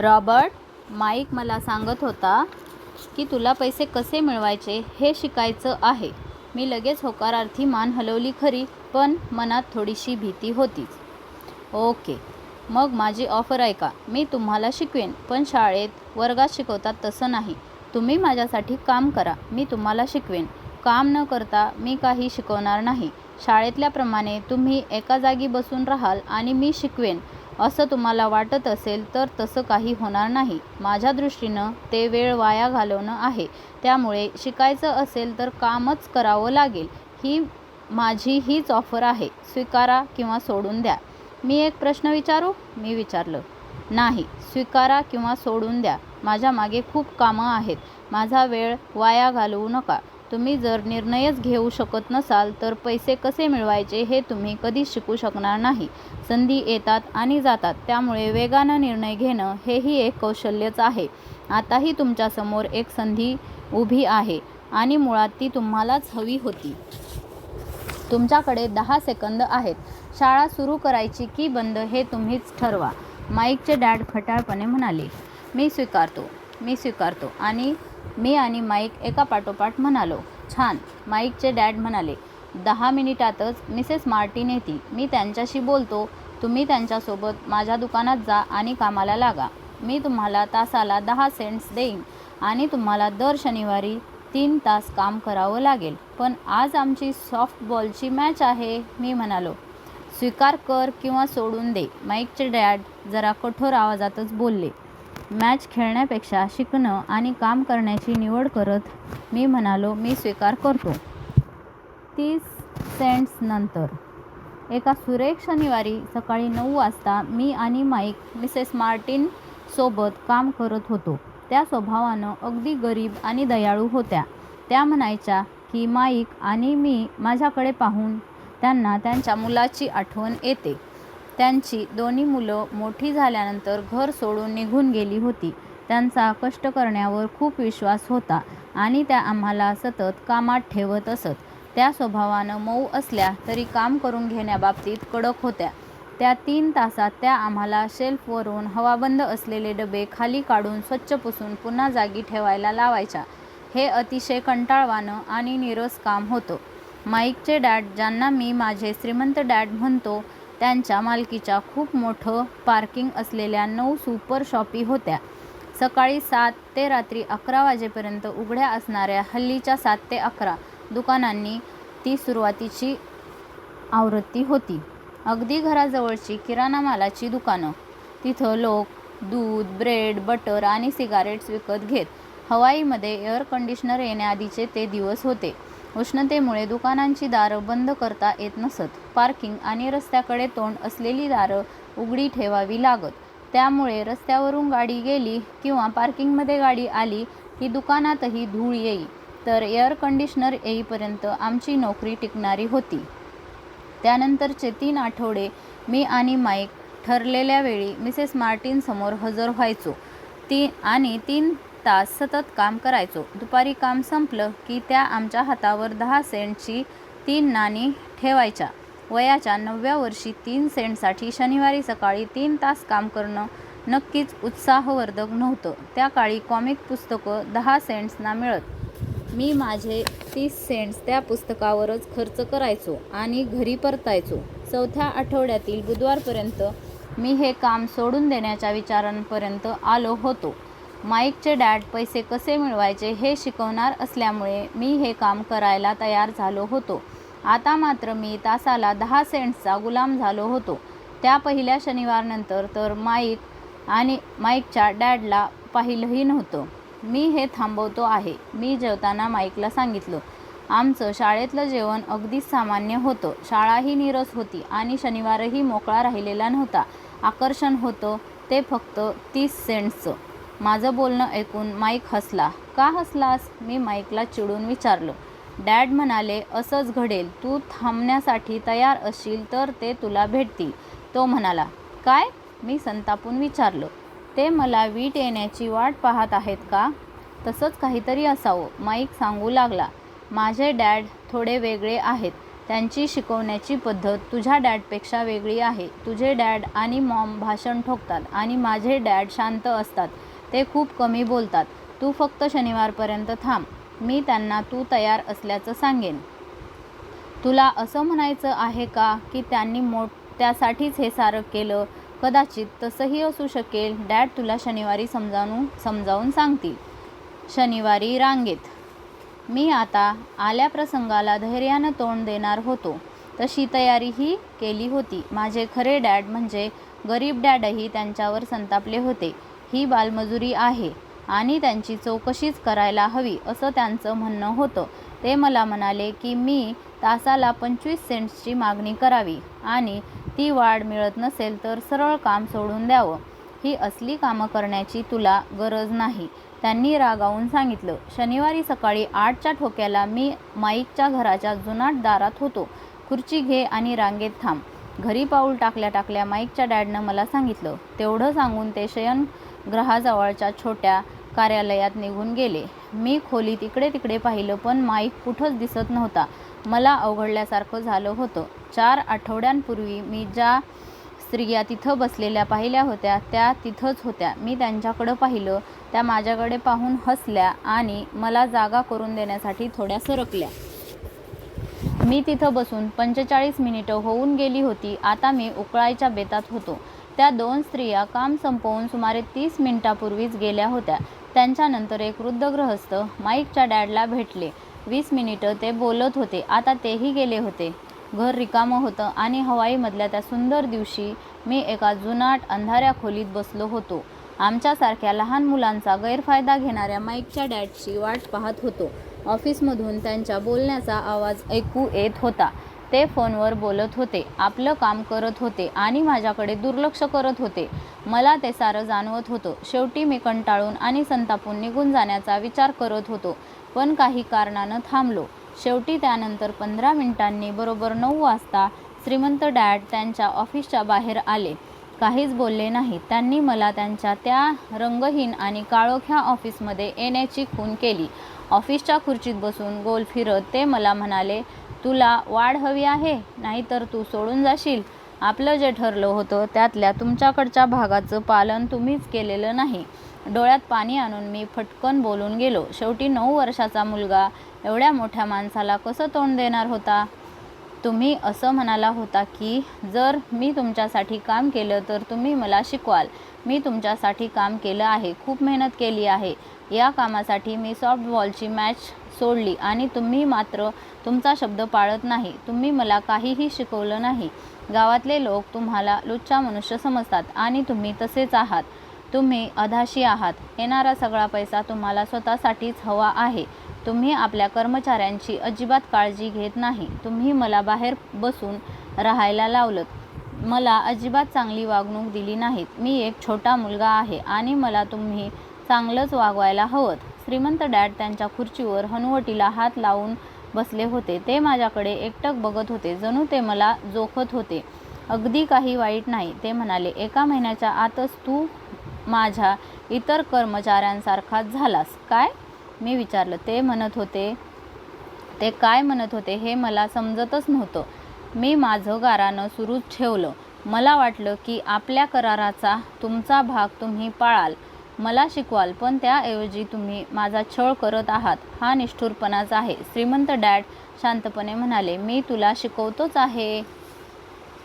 Robert mic मला सांगत होता की तुला पैसे कसे मिळवायचे हे शिकायचं आहे. मी लगेच होकारार्थी मान हलवली खरी पण मनात थोडीशी भीती होतीच. ओके मग माझी ऑफर ऐका मी तुम्हाला शिकवेन पण शाळेत वर्गात शिकवतात तसं नाही. तुम्ही माझ्यासाठी काम करा मी तुम्हाला शिकवेन. काम न करता मी काही शिकवणार नाही. शाळेतल्याप्रमाणे तुम्ही एका जागी बसून राहाल आणि मी शिकवेन. असं तुम्हाला वाटत असेल तर तसं काही होणार नाही. माझ्या दृष्टीनं ते वेळ वाया घालवणं आहे. त्यामुळे शिकायचं असेल तर कामच करावं लागेल. ही माझी हीच ऑफर आहे. स्वीकारा किंवा सोडून द्या. मी एक प्रश्न विचारू? मी विचारलं. नाही. स्वीकारा किंवा सोडून द्या. माझ्या मागे खूप कामं आहेत. माझा वेळ वाया घालवू नका. तुम्ही जर निर्णयच घेऊ शकत नसाल तर पैसे कसे मिळवायचे हे तुम्ही कधीच शिकू शकणार नाही. संधी येतात आणि जातात त्यामुळे वेगानं निर्णय घेणं हेही एक कौशल्यच आहे. आताही तुमच्यासमोर एक संधी उभी आहे आणि मुळात ती तुम्हालाच हवी होती. तुमच्याकडे दहा सेकंद आहेत. शाळा सुरू करायची की बंद हे तुम्हीच ठरवा माईकचे डॅड खटाळपणे म्हणाले. मी स्वीकारतो मी स्वीकारतो आणि मी आणि माईक एका पाठोपाठ म्हणालो छान माईकचे डॅड म्हणाले. दहा मिनिटातच मिसेस मार्टिन येतील. मी त्यांच्याशी बोलतो. तुम्ही त्यांच्यासोबत माझ्या दुकानात जा आणि कामाला लागा. मी तुम्हाला तासाला दहा सेंट्स देईन आणि तुम्हाला दर शनिवारी तीन तास काम करावं लागेल. पण आज आमची सॉफ्टबॉलची मॅच आहे मी म्हणालो. स्वीकार कर किंवा सोडून दे माईकचे डॅड जरा कठोर आवाजातच बोलले. मॅच खेळण्यापेक्षा शिकणं आणि काम करण्याची निवड करत मी म्हणालो मी स्वीकार करतो. तीस सेंट्स नंतर एका सुरेख शनिवारी सकाळी नऊ वाजता मी आणि माईक मिसेस मार्टिन सोबत काम करत होतो. त्या स्वभावानं अगदी गरीब आणि दयाळू होत्या. त्या म्हणायच्या की माईक आणि मी माझ्याकडे पाहून त्यांना त्यांच्या मुलाची आठवण येते. त्यांची दोन्ही मुलं मोठी झाल्यानंतर घर सोडून निघून गेली होती. त्यांचा कष्ट करण्यावर खूप विश्वास होता आणि त्या आम्हाला सतत कामात ठेवत असत. त्या स्वभावानं मऊ असल्या तरी काम करून घेण्याबाबतीत कडक होत्या. त्या तीन तासात त्या आम्हाला शेल्फवरून हवाबंद असलेले डबे खाली काढून स्वच्छ पुसून पुन्हा जागी ठेवायला लावायच्या. हे अतिशय कंटाळवाणं आणि निरस काम होतं. माईकचे डॅड ज्यांना मी माझे श्रीमंत डॅड म्हणतो त्यांच्या मालकीच्या खूप मोठं पार्किंग असलेल्या नऊ सुपर शॉपी होत्या. सकाळी सात ते रात्री अकरा वाजेपर्यंत उघड्या असणाऱ्या हल्लीच्या सात ते अकरा दुकानांनी ती सुरुवातीची आवृत्ती होती. अगदी घराजवळची किराणा मालाची दुकानं. तिथं लोक दूध ब्रेड बटर आणि सिगारेट्स विकत घेत. हवाईमध्ये एअर कंडिशनर येण्याआधीचे ते दिवस होते. उष्णतेमुळे दुकानांची दारं बंद करता येत नसत. पार्किंग आणि रस्त्याकडे तोंड असलेली दारं उघडी ठेवावी लागत. त्यामुळे रस्त्यावरून गाडी गेली किंवा पार्किंगमध्ये गाडी आली की दुकानातही धूळ येई तर एअर कंडिशनर येईपर्यंत आमची नोकरी टिकणारी होती. त्यानंतरचे तीन आठवडे मी आणि माईक ठरलेल्या वेळी मिसेस मार्टिनसमोर हजर व्हायचो. ती आणि तीन तास सतत काम करायचो. दुपारी काम संपलं की त्या आमच्या हातावर दहा सेंटची तीन नाणी ठेवायच्या. वयाच्या नवव्या वर्षी तीन सेंटसाठी शनिवारी सकाळी तीन तास काम करणं नक्कीच उत्साहवर्धक नव्हतं. त्या काळी कॉमिक पुस्तकं दहा सेंट्सना मिळत. मी माझे तीस सेंट्स त्या पुस्तकावरच खर्च करायचो आणि घरी परतायचो. चौथ्या आठवड्यातील बुधवारपर्यंत मी हे काम सोडून देण्याच्या विचारांपर्यंत आलो होतो. माईकचे डॅड पैसे कसे मिळवायचे हे शिकवणार असल्यामुळे मी हे काम करायला तयार झालो होतो. आता मात्र मी तासाला दहा सेंट्सचा गुलाम झालो होतो. त्या पहिल्या शनिवारनंतर तर माईक आणि माईकच्या डॅडला पाहिलंही नव्हतं. मी हे थांबवतो आहे. मी जेवताना माईकला सांगितलं. आमचं शाळेतलं जेवण अगदीच सामान्य होतं. शाळाही नीरस होती आणि शनिवारही मोकळा राहिलेला नव्हता. आकर्षण होतं ते फक्त तीस सेंट्सचं. माझं बोलणं ऐकून माईक हसला. का हसलास? मी माईकला चिडून विचारलं. डॅड म्हणाले असंच घडेल. तू थांबण्यासाठी तयार असशील तर ते तुला भेटतील. तो म्हणाला. काय? मी संतापून विचारलं. ते मला वीट येण्याची वाट पाहत आहेत का? तसंच काहीतरी असावं माईक सांगू लागला. माझे डॅड थोडे वेगळे आहेत. त्यांची शिकवण्याची पद्धत तुझ्या डॅडपेक्षा वेगळी आहे. तुझे डॅड आणि मॉम भाषण ठोकतात आणि माझे डॅड शांत असतात. ते खूप कमी बोलतात. तू फक्त शनिवारपर्यंत थांब. मी त्यांना तू तयार असल्याचं सांगेन. तुला असं म्हणायचं आहे का की त्यांनी मोठ त्यासाठीच हे सारं केलं? कदाचित तसंही असू शकेल. डॅड तुला शनिवारी समजावून समजावून सांगतील. शनिवारी रांगेत. मी आता आल्या प्रसंगाला धैर्यानं तोंड देणार होतो. तशी तयारीही केली होती. माझे खरे डॅड म्हणजे गरीब डॅडही त्यांच्यावर संतापले होते. ही बालमजुरी आहे आणि त्यांची चौकशीच करायला हवी असं त्यांचं म्हणणं होतं. ते मला म्हणाले की मी तासाला पंचवीस सेंट्सची मागणी करावी आणि ती वाढ मिळत नसेल तर सरळ काम सोडून द्यावं. ही असली कामं करण्याची तुला गरज नाही. त्यांनी रागावून सांगितलं. शनिवारी सकाळी आठच्या ठोक्याला मी माईकच्या घराच्या जुनाट दारात होतो. खुर्ची घे आणि रांगेत थांब. घरी पाऊल टाकल्या टाकल्या माईकच्या डॅडनं मला सांगितलं. तेवढं सांगून ते शयन ग्रहाजवळच्या छोट्या कार्यालयात निघून गेले. मी खोलीत इकडे तिकडे पाहिलं पण माईक कुठंच दिसत नव्हता. मला अवघडल्यासारखं झालं होतं. चार आठवड्यांपूर्वी मी ज्या स्त्रिया तिथं बसलेल्या पाहिल्या होत्या त्या तिथंच होत्या. मी त्यांच्याकडं पाहिलं त्या माझ्याकडे पाहून हसल्या आणि मला जागा करून देण्यासाठी थोड्या सरकल्या. मी तिथं बसून पंचेचाळीस मिनिटं होऊन गेली होती. आता मी उकळायच्या बेतात होतो. त्या दोन स्त्रिया काम संपवून सुमारे तीस मिनिटापूर्वीच गेल्या होत्या. त्यांच्यानंतर एक वृद्ध गृहस्थ माईकच्या डॅडला भेटले. वीस मिनिटं ते बोलत होते. आता तेही गेले होते. घर रिकामं होतं आणि हवाईमधल्या त्या सुंदर दिवशी मी एका जुनाट अंधाऱ्या खोलीत बसलो होतो. आमच्यासारख्या लहान मुलांचा गैरफायदा घेणाऱ्या माईकच्या डॅडची वाट पाहत होतो. ऑफिसमधून त्यांच्या बोलण्याचा आवाज ऐकू येत होता. ते फोनवर बोलत होते. आपलं काम करत होते आणि माझ्याकडे दुर्लक्ष करत होते. मला ते सारं जाणवत होतं. शेवटी मी कंटाळून आणि संतापून निघून जाण्याचा विचार करत होतो. पण काही कारणानं थांबलो. शेवटी त्यानंतर पंधरा मिनिटांनी बरोबर नऊ वाजता श्रीमंत डॅड त्यांच्या ऑफिसच्या बाहेर आले. काहीच बोलले नाही. त्यांनी मला त्यांच्या त्या रंगहीन आणि काळोख्या ऑफिसमध्ये येण्याची खून केली. ऑफिसच्या खुर्चीत बसून गोल फिरत ते मला म्हणाले तुला वाढ हवी आहे नाहीतर तू सोडून जाशील. आपलं जे ठरलं होतं त्यातल्या तुमच्याकडच्या भागाचं पालन तुम्हीच केलेलं नाही. डोळ्यात पाणी आणून मी फटकन बोलून गेलो शेवटी नऊ वर्षाचा मुलगा एवढ्या मोठ्या माणसाला कसं तोंड देणार होता? तुम्ही असं म्हणाला होता की जर मी तुमच्यासाठी काम केलं तर तुम्ही मला शिकवाल. मी तुमच्यासाठी काम केलं आहे खूप मेहनत केली आहे. या कामासाठी मी सॉफ्टबॉलची मॅच सोडली आणि तुम्ही मात्र तुमचा शब्द पाळत नाही. तुम्ही मला काहीही शिकवलं नाही. गावातले लोक तुम्हाला लुच्चा मनुष्य समजतात आणि तुम्ही तसेच आहात. तुम्ही अधाशी आहात. येणारा सगळा पैसा तुम्हाला स्वतःसाठीच हवा आहे. तुम्ही आपल्या कर्मचाऱ्यांची अजिबात काळजी घेत नाही. तुम्ही मला बाहेर बसून राहायला लावलं मला अजिबात चांगली वागणूक दिली नाहीत. मी एक छोटा मुलगा आहे आणि मला तुम्ही चांगलंच वागवायला हवं. श्रीमंत डॅड त्यांच्या खुर्चीवर हनुवटीला हात लावून बसले होते. ते माझ्याकडे एकटक बघत होते. जणू ते मला जोखत होते. अगदी काही वाईट नाही. ते म्हणाले एका महिन्याच्या आतच तू माझ्या इतर कर्मचाऱ्यांसारखाच झालास. काय? मी विचारलं ते म्हणत होते ते काय म्हणत होते हे मला समजतच नव्हतं. मी माझं गारानं सुरूच ठेवलं. मला वाटलं की आपल्या कराराचा तुमचा भाग तुम्ही पाळाल. मला शिकवाल पण त्याऐवजी तुम्ही माझा छळ करत आहात. हा निष्ठुरपणाच आहे. श्रीमंत डॅड शांतपणे म्हणाले मी तुला शिकवतोच आहे.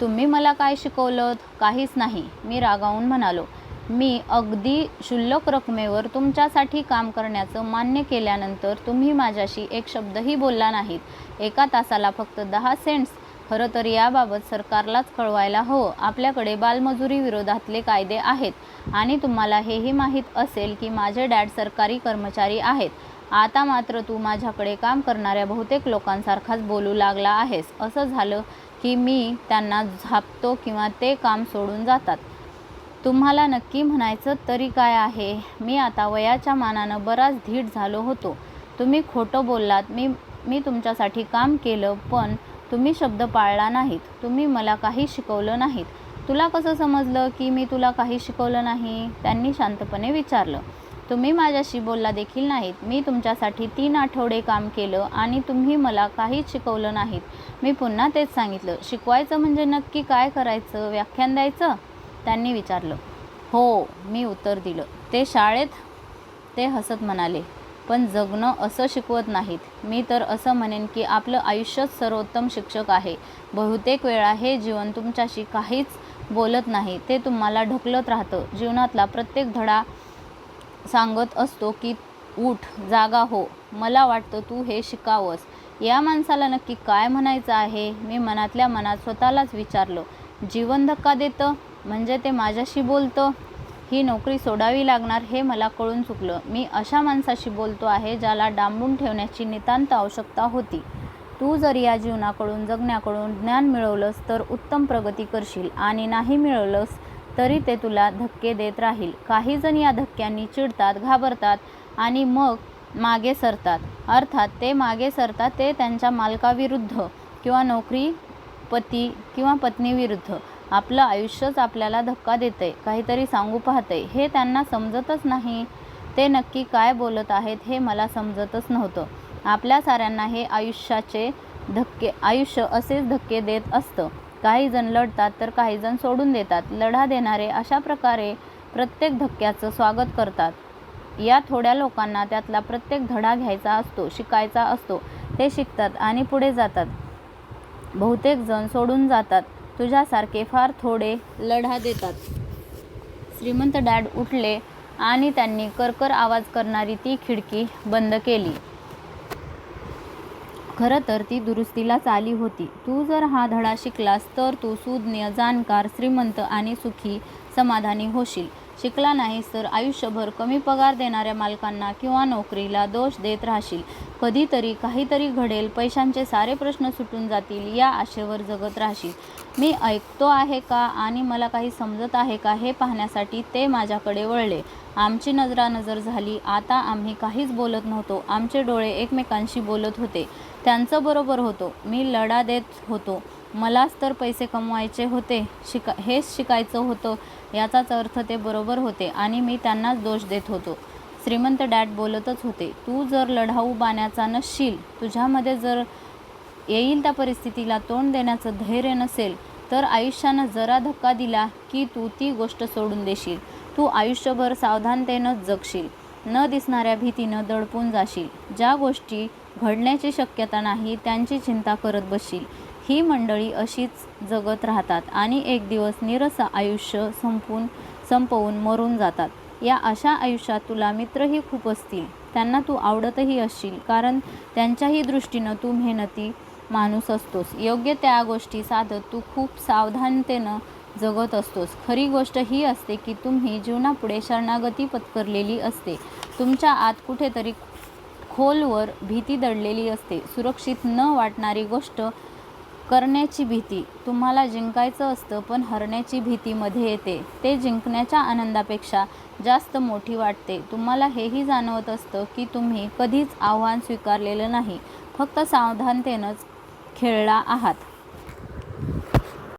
तुम्ही मला काय शिकवलं काहीच नाही. मी रागावून म्हणालो मी अगदी क्षुल्लक रकमेवर तुमच्यासाठी काम करण्याचं मान्य केल्यानंतर तुम्ही माझ्याशी एक शब्दही बोलला नाहीत. एका तासाला फक्त दहा सेंट्स खरं तर याबाबत सरकारलाच कळवायला हवं आपल्याकडे बालमजुरी विरोधातले कायदे आहेत. आणि तुम्हाला हेही माहीत असेल की माझे डॅड सरकारी कर्मचारी आहेत. आता मात्र तू माझ्याकडे काम करणाऱ्या बहुतेक लोकांसारखाच बोलू लागला आहेस. असं झालं की मी त्यांना झापतो किंवा ते काम सोडून जातात. तुम्हाला नक्की म्हणायचं तरी काय आहे? मी आता वयाच्या मानानं बराच धीट झालो होतो. तुम्ही खोटं बोललात. मी मी तुमच्यासाठी काम केलं पण तुम्ही शब्द पाळला नाहीत तुम्ही मला काही शिकवलं नाहीत. तुला कसं समजलं की मी तुला काही शिकवलं नाही? त्यांनी शांतपणे विचारलं. तुम्ही माझ्याशी बोलला देखील नाहीत. मी तुमच्यासाठी तीन आठवडे काम केलं आणि तुम्ही मला काहीच शिकवलं नाहीत. मी पुन्हा तेच सांगितलं. शिकवायचं म्हणजे नक्की काय करायचं? व्याख्यान द्यायचं? त्यांनी विचारलं. हो मी उत्तर दिलं. ते शाळेत? ते हसत म्हणाले. पण जगणं असं शिकवत नाहीत. मी तर असं म्हणेन की आपलं आयुष्यच सर्वोत्तम शिक्षक आहे. बहुतेक वेळा हे जीवन तुमच्याशी काहीच बोलत नाही. ते तुम्हाला ढकलत राहतं. जीवनातला प्रत्येक धडा सांगत असतो की उठ जागा हो. मला वाटतं तू हे शिकावंस. या माणसाला नक्की काय म्हणायचं आहे? मी मनातल्या मनात स्वतःलाच विचारलं. जीवन धक्का देतं? म्हणजे ते माझ्याशी बोलतं? ही नोकरी सोडावी लागणार हे मला कळून चुकलं. मी अशा माणसाशी बोलतो आहे ज्याला डांबून ठेवण्याची नितांत आवश्यकता होती. तू जर या जीवनाकडून जगण्याकडून ज्ञान मिळवलंस तर उत्तम प्रगती करशील आणि नाही मिळवलंस तरी ते तुला धक्के देत राहील. काही जण या धक्क्यांनी चिडतात घाबरतात आणि मग मागे सरतात. अर्थात ते मागे सरतात ते त्यांच्या मालकाविरुद्ध किंवा नोकरी पती किंवा पत्नीविरुद्ध. आपलं आयुष्यच आपल्याला धक्का देतंय काहीतरी सांगू पाहतंय हे त्यांना समजतच नाही. ते नक्की काय बोलत आहेत हे मला समजतच नव्हतं. आपल्या साऱ्यांना हे आयुष्याचे धक्के आयुष्य असेच धक्के देत असतं. काही जण लढतात तर काही जण सोडून देतात. लढा देणारे अशा प्रकारे प्रत्येक धक्क्याचं स्वागत करतात. या थोड्या लोकांना त्यातला प्रत्येक धडा घ्यायचा असतो शिकायचा असतो. ते शिकतात आणि पुढे जातात. बहुतेक जण सोडून जातात. तुझ्यासारखे फार थोडे लढा देतात. श्रीमंत डॅड उठले आणि त्यांनी करकर आवाज करणारी ती खिडकी बंद केली. खरं तर ती दुरुस्तीलाच आली होती. तू जर हा धडा शिकलास तर तू सुज्ञ जाणकार श्रीमंत आणि सुखी समाधानी होशील. शिकला नाहीस तर आयुष्यभर कमी पगार देणाऱ्या मालकांना किंवा नोकरीला दोष देत राहशील. कधीतरी काहीतरी घडेल पैशांचे सारे प्रश्न सुटून जातील या आशेवर जगत राहशील. मी ऐकतो आहे का आणि मला काही समजत आहे का हे पाहण्यासाठी ते माझ्याकडे वळले. आमची नजरानजर झाली. आता आम्ही काहीच बोलत नव्हतो. आमचे डोळे एकमेकांशी बोलत होते. त्यांचं बरोबर होतो. मी लढा देत होतो. मलाच तर पैसे कमवायचे होते. शिका हेच शिकायचं होतं. याचाच अर्थ ते बरोबर होते आणि मी त्यांनाच दोष देत होतो. श्रीमंत डॅड बोलतच होते तू जर लढाऊ बाण्याचा नसशील तुझ्यामध्ये जर येईल त्या परिस्थितीला तोंड देण्याचं धैर्य नसेल तर आयुष्यानं जरा धक्का दिला की तू ती गोष्ट सोडून देशील. तू आयुष्यभर सावधानतेनं जगशील. न दिसणाऱ्या भीतीनं दडपून जाशील. ज्या गोष्टी घडण्याची शक्यता नाही त्यांची चिंता करत बसशील. ही मंडळी अशीच जगत राहतात आणि एक दिवस निरस आयुष्य संपून संपवून मरून जातात. या अशा आयुष्यात तुला मित्रही खूप असतील. त्यांना तू आवडतही असशील कारण त्यांच्याही दृष्टीनं तू मेहनती माणूस असतोस. योग्य त्या गोष्टी साधत तू खूप सावधानतेनं जगत असतोस. खरी गोष्ट ही असते की तुम्ही जीवनापुढे शरणागती पत्करलेली असते. तुमच्या आत कुठेतरी खोलवर भीती दडलेली असते. सुरक्षित न वाटणारी गोष्ट करण्याची भीती. तुम्हाला जिंकायचं असतं पण हरण्याची भीतीमध्ये येते. ते जिंकण्याच्या आनंदापेक्षा जास्त मोठी वाटते. तुम्हाला हेही जाणवत असतं की तुम्ही कधीच आव्हान स्वीकारलेलं नाही. फक्त सावधानतेनंच खेळला आहात.